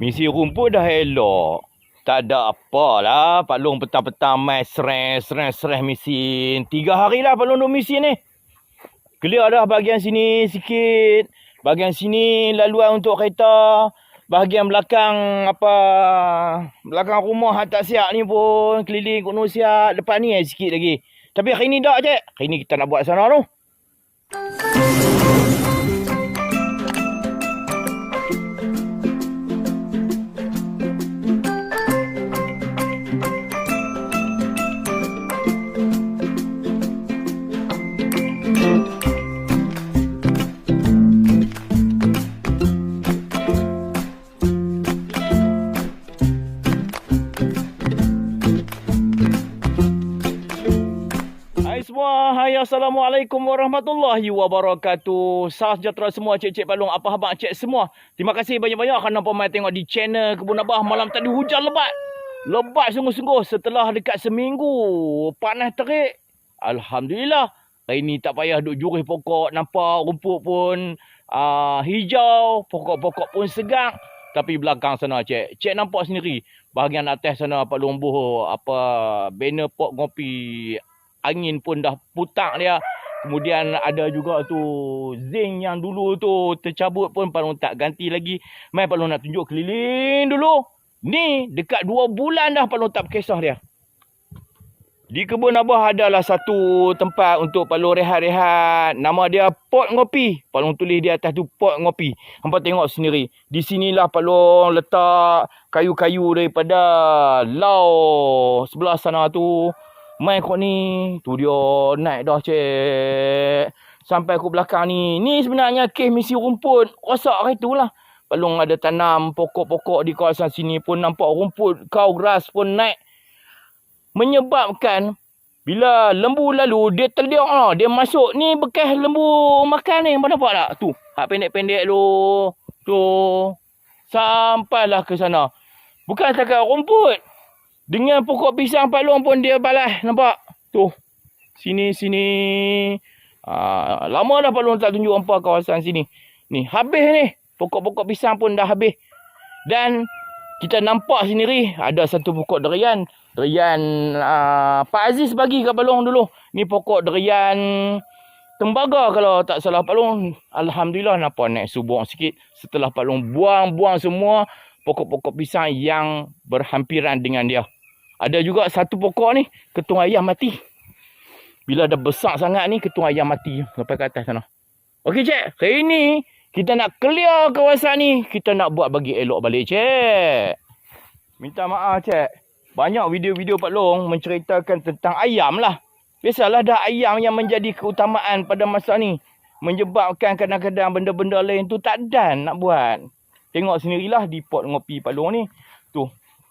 Misi rumput dah elok. Tak ada apa lah. Pak Long petang-petang main stres, stres, stres mesin. Tiga hari lah Pak Long duk mesin ni. Clear dah bahagian sini sikit. Bahagian sini laluan untuk kereta. Bahagian belakang apa belakang rumah tak siap ni pun keliling kuno siap depan ni eh, sikit lagi. Tapi hari ni tak cik. Hari ni kita nak buat sana tu. Assalamualaikum warahmatullahi wabarakatuh. Salam sejahtera semua cik-cik balung. Apa khabar cik semua? Terima kasih banyak-banyak kerana pemain tengok di channel Kebun Abah Malam tadi. Hujan lebat. Lebat sungguh-sungguh setelah dekat seminggu. Panas terik. Alhamdulillah. Hari ni tak payah duduk jurih pokok. Nampak rumput pun uh, hijau. Pokok-pokok pun segar. Tapi belakang sana cik. Cik nampak sendiri. Bahagian atas sana apa lumbuh apa banner pot ngopi angin pun dah putak dia. Kemudian ada juga tu zinc yang dulu tu tercabut pun Palung tak ganti lagi. Mai Palung nak tunjuk keliling dulu. Ni dekat dua bulan dah Palung tak berkisah dia. Di kebun Abah adalah satu tempat untuk Palung rehat-rehat. Nama dia Pot Ngopi. Palung tulis di atas tu Pot Ngopi. Hampa tengok sendiri. Di sinilah Palung letak kayu-kayu daripada lau sebelah sana tu. Mai kau ni. Tu dia naik dah cik. Sampai ke belakang ni. Ni sebenarnya kes misi rumput. Rosak hari tu lah. Palung ada tanam pokok-pokok di kawasan sini pun nampak rumput. Kau grass pun naik. Menyebabkan bila lembu lalu dia terliok lah. Dia masuk ni bekas lembu makan ni. Mana nampak tak? Tu. Hak pendek-pendek tu. Tu. Sampailah ke sana. Bukan setakat rumput. Dengan pokok pisang Pak Long pun dia balas. Nampak? Tu. Sini, sini. Ah, lama dah Pak Long tak tunjuk apa kawasan sini. Ni, habis ni. Pokok-pokok pisang pun dah habis. Dan kita nampak sendiri ada satu pokok durian. Durian uh, Pak Aziz bagi kat Balong dulu. Ni pokok durian tembaga kalau tak salah Pak Long. Alhamdulillah nampak naik subur sikit. Setelah Pak Long buang-buang semua pokok-pokok pisang yang berhampiran dengan dia. Ada juga satu pokok ni ketung ayam mati. Bila dah besar sangat ni ketung ayam mati sampai ke atas sana. Okey cik, hari ni kita nak clear kawasan ni. Kita nak buat bagi elok balik cik. Minta maaf cik. Banyak video-video Pak Long menceritakan tentang ayam lah. Biasalah dah ayam yang menjadi keutamaan pada masa ni. Menyebabkan kadang-kadang benda-benda lain tu tak dan nak buat. Tengok sendirilah di pot ngopi Pak Long ni. Tu.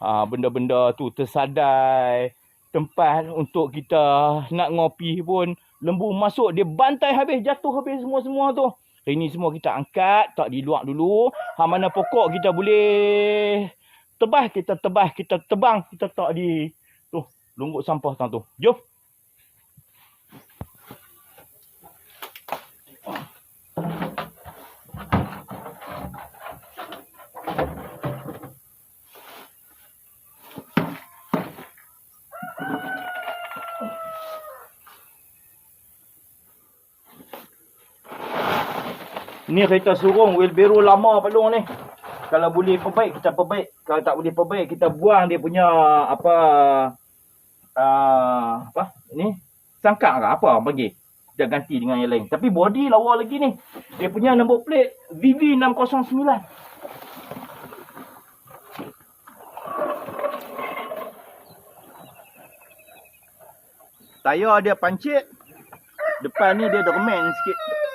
Ha, benda-benda tu tersadai. Tempat untuk kita nak ngopi pun. Lembu masuk dia bantai habis. Jatuh habis semua-semua tu. Ini semua kita angkat. Tak diluak dulu. Ha, mana pokok kita boleh tebas kita tebas kita tebang kita tak di tu lungut sampah tu jom Ni kereta surung wheelbarrow lama pelung ni. Kalau boleh perbaik kita perbaik. Kalau tak boleh perbaik kita buang dia punya apa uh, apa ni? Sangkak ke apa bagi kita ganti dengan yang lain. Tapi body lawa lagi ni. Dia punya nombor plate VV609 Tayar dia pancit. Depan ni dia dorman sikit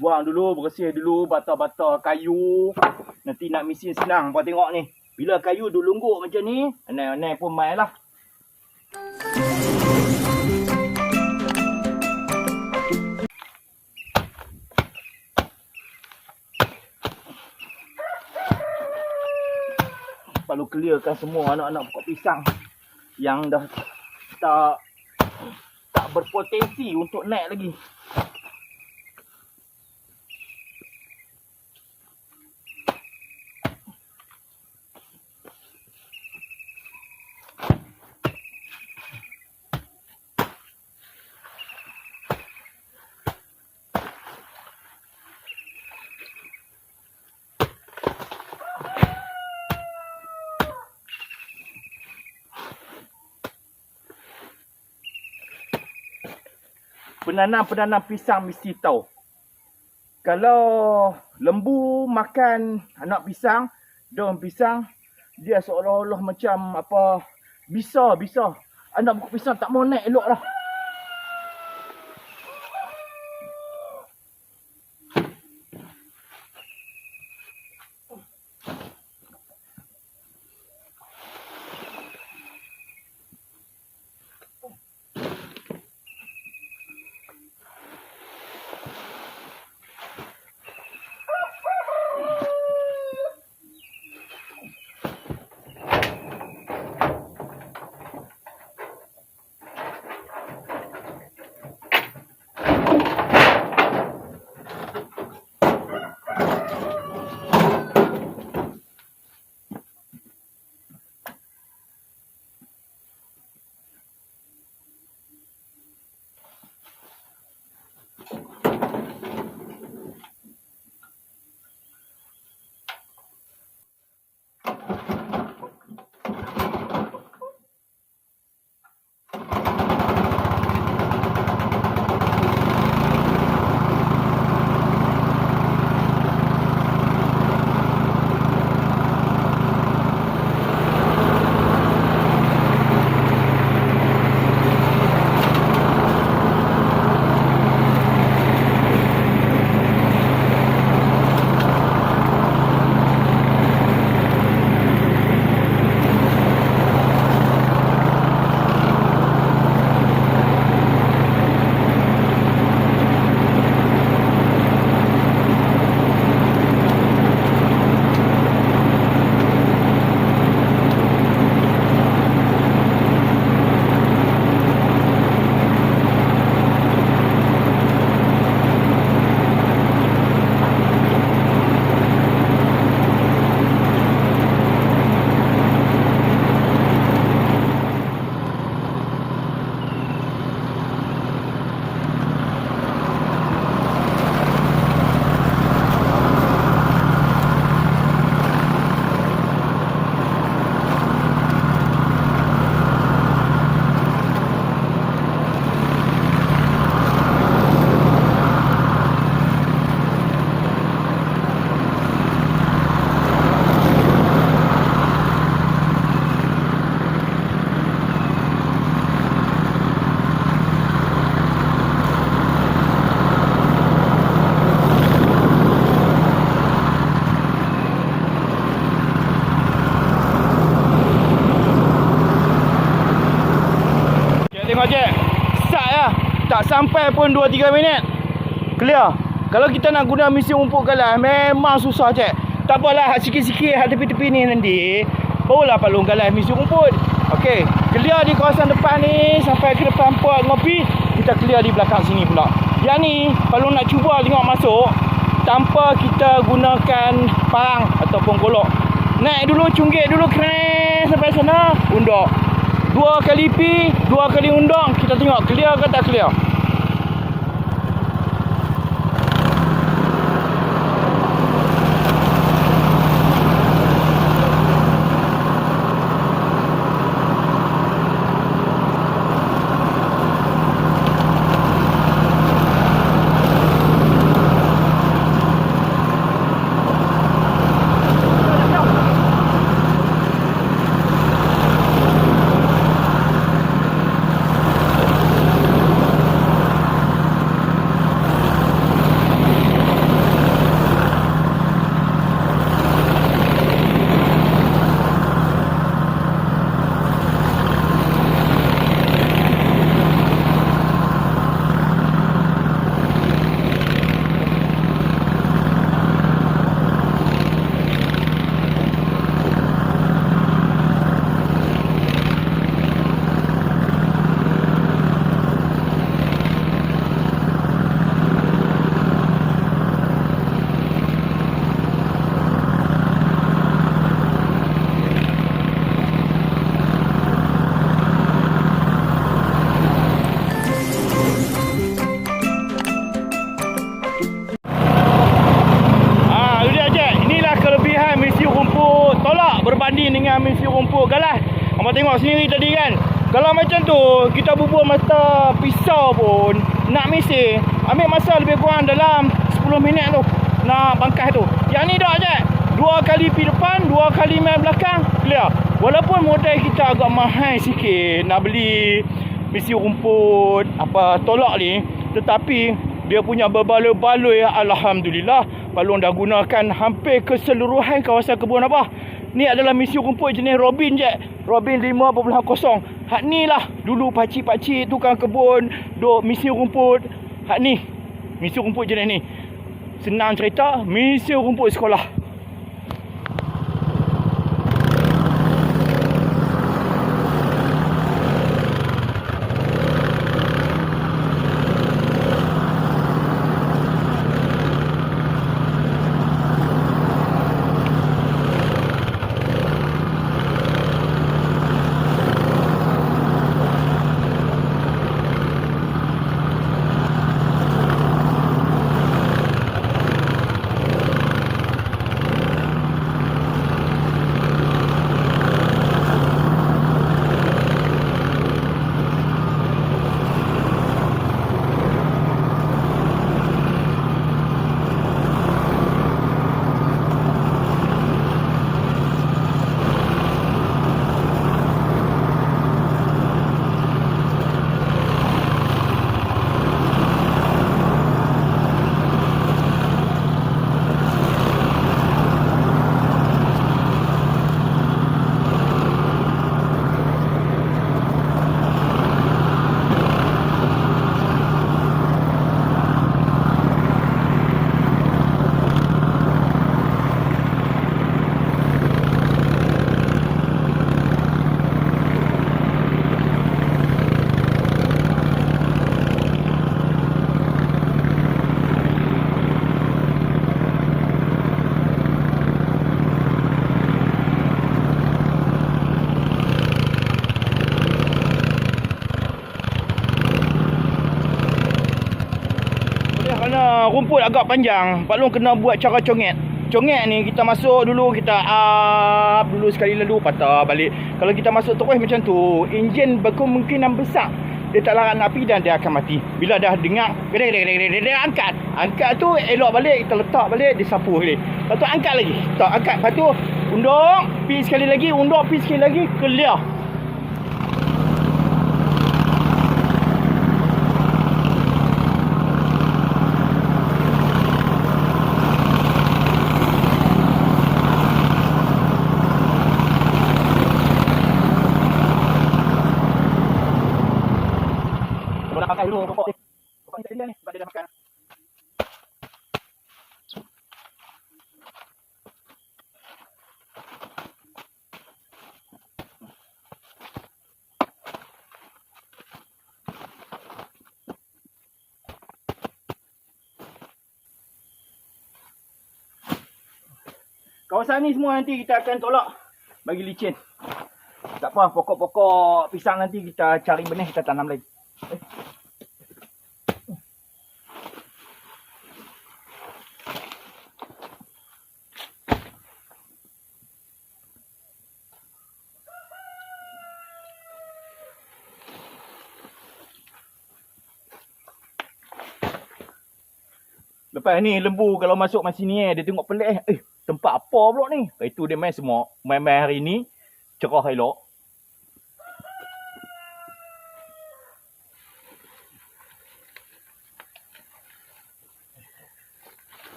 buang dulu, bersih dulu bata-bata kayu. Nanti nak mesin senang. Kau tengok ni. Bila kayu duduk lungguk macam ni, anak-anak pun main lah. Perlu clearkan semua anak-anak pokok pisang yang dah tak tak berpotensi untuk naik lagi. Penanam-penanam pisang mesti tahu. Kalau lembu makan anak pisang, daun pisang, dia seolah-olah macam apa bisa bisa. Anak buku pisang tak mau naik elok lah. Sampai pun 2-3 minit. Clear. Kalau kita nak guna mesin rumput galas memang susah cik. Tak apalah sikit-sikit tepi-tepi ni nanti. Barulah palung galas mesin rumput. Okey. Clear di kawasan depan ni sampai ke depan pot ngopi. Kita clear di belakang sini pula. Yang ni kalau nak cuba tengok masuk tanpa kita gunakan parang ataupun golok. Naik dulu cunggit dulu keren sampai sana undak. Dua kali pi, dua kali undang, kita tengok clear ke tak clear. Tengok sendiri tadi kan. Kalau macam tu, kita bubuh mata pisau pun, nak misih, ambil masa lebih kurang dalam 10 minit tu. Nak bangkas tu. Yang ni dah je. Dua kali pi depan, dua kali main belakang, clear. Walaupun modal kita agak mahal sikit nak beli misi rumput, apa tolak ni, tetapi dia punya berbaloi-baloi Alhamdulillah Balong dah gunakan hampir keseluruhan kawasan kebun apa Ni adalah misi rumput jenis Robin je. Robin 5.0 Hak ni lah. Dulu pakcik-pakcik tukang kebun Duk misi rumput Hak ni. Misi rumput jenis ni. Senang cerita Misi rumput sekolah kerana rumput agak panjang, Pak Long kena buat cara congek. Congek ni kita masuk dulu, kita up dulu sekali lalu patah balik. Kalau kita masuk terus macam tu, enjin berkemungkinan besar dia tak larat api dan dia akan mati. Bila dah dengar, gede gede gede gede dia angkat. Angkat tu elok balik, kita letak balik, dia sapu balik. Lepas tu angkat lagi. Tak angkat. Lepas tu unduk, pi sekali lagi, unduk pi sekali lagi, clear. Kau nak pakai dulu pokok ni. Pokok ni tak dia ni sebab dia dah makan. Kawasan ni semua nanti kita akan tolak bagi licin. Tak apa, pokok-pokok pisang nanti kita cari benih kita tanam lagi. Lepas ni lembu kalau masuk masa ni eh, dia tengok pelik eh. Eh, tempat apa pula ni? Lepas tu dia main semua. Main-main hari ni, cerah elok.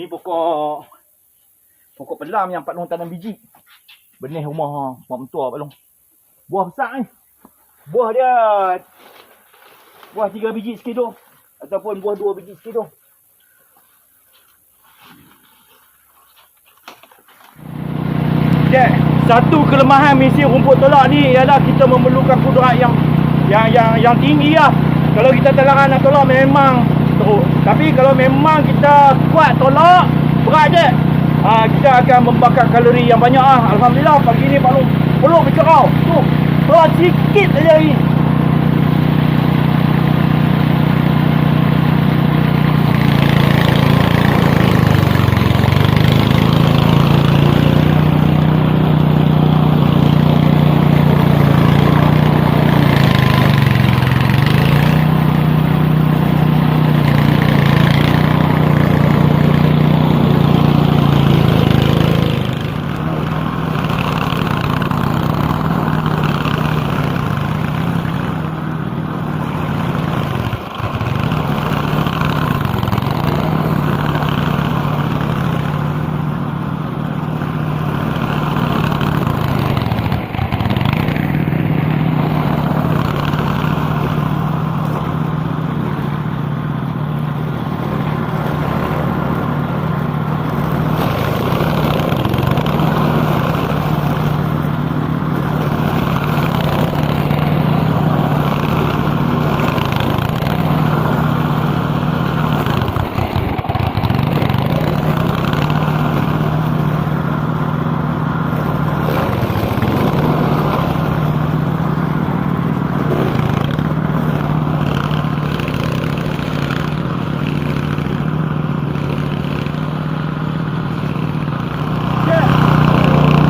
Ni pokok pokok pelam yang Pak Long tanam biji. Benih rumah mak mentua Pak Long. Buah besar ni. Buah dia buah tiga biji sekilo ataupun buah dua biji sekilo. Dek, satu kelemahan misi rumput tolak ni ialah kita memerlukan kudrat yang yang yang yang tinggi lah. Kalau kita terlarang nak tolak memang teruk. Tapi kalau memang kita kuat tolak, berat je. ah, kita akan membakar kalori yang banyak ah. Alhamdulillah pagi ni Long peluk bercerau. Tu. Berat sikit saja hari ni.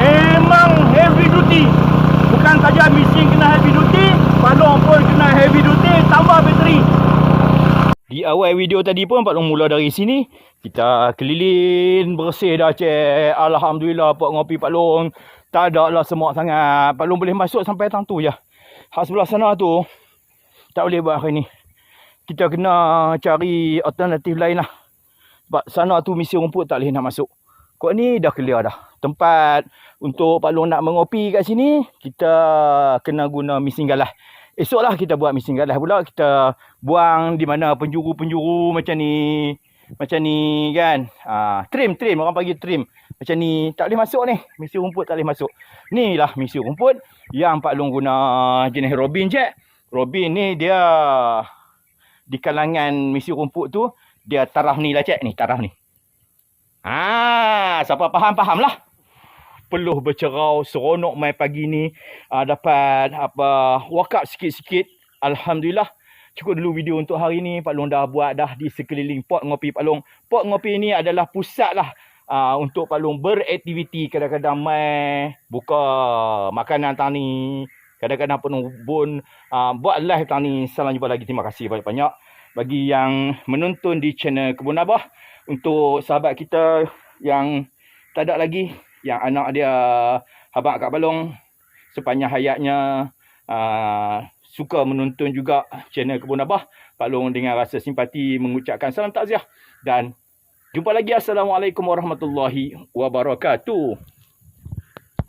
Memang heavy duty. Saja mesin kena heavy duty, balong pun kena heavy duty tambah bateri. Di awal video tadi pun Pak Long mula dari sini. Kita keliling bersih dah cek. Alhamdulillah Pak ngopi Pak Long. Tak ada lah semak sangat. Pak Long boleh masuk sampai tang tu je. Hak sebelah sana tu tak boleh buat hari ni. Kita kena cari alternatif lain lah. Sebab sana tu misi rumput tak boleh nak masuk. Kok ni dah clear dah. Tempat untuk Pak Long nak mengopi kat sini, kita kena guna mesin galah. Esoklah kita buat mesin galah pula. Kita buang di mana penjuru-penjuru macam ni. Macam ni kan. Ha, trim, trim. Orang panggil trim. Macam ni. Tak boleh masuk ni. Misi rumput tak boleh masuk. Ni lah misi rumput yang Pak Long guna jenis Robin je. Robin ni dia di kalangan misi rumput tu dia taraf ni lah cek ni taraf ni. Ah, siapa faham faham lah. Peluh bercerau seronok mai pagi ni uh, dapat apa wakaf sikit-sikit. Alhamdulillah. Cukup dulu video untuk hari ni Pak Long dah buat dah di sekeliling pot ngopi Pak Long. Pot ngopi ni adalah pusat lah uh, untuk Pak Long beraktiviti kadang-kadang mai buka makanan tani. Kadang-kadang penubun uh, buat live tani. Salam jumpa lagi. Terima kasih banyak-banyak bagi yang menonton di channel Kebun Abah untuk sahabat kita yang tak ada lagi yang anak dia habaq kat balong sepanjang hayatnya uh, suka menonton juga channel Kebun Abah. Pak Long dengan rasa simpati mengucapkan salam takziah. Dan jumpa lagi. Assalamualaikum warahmatullahi wabarakatuh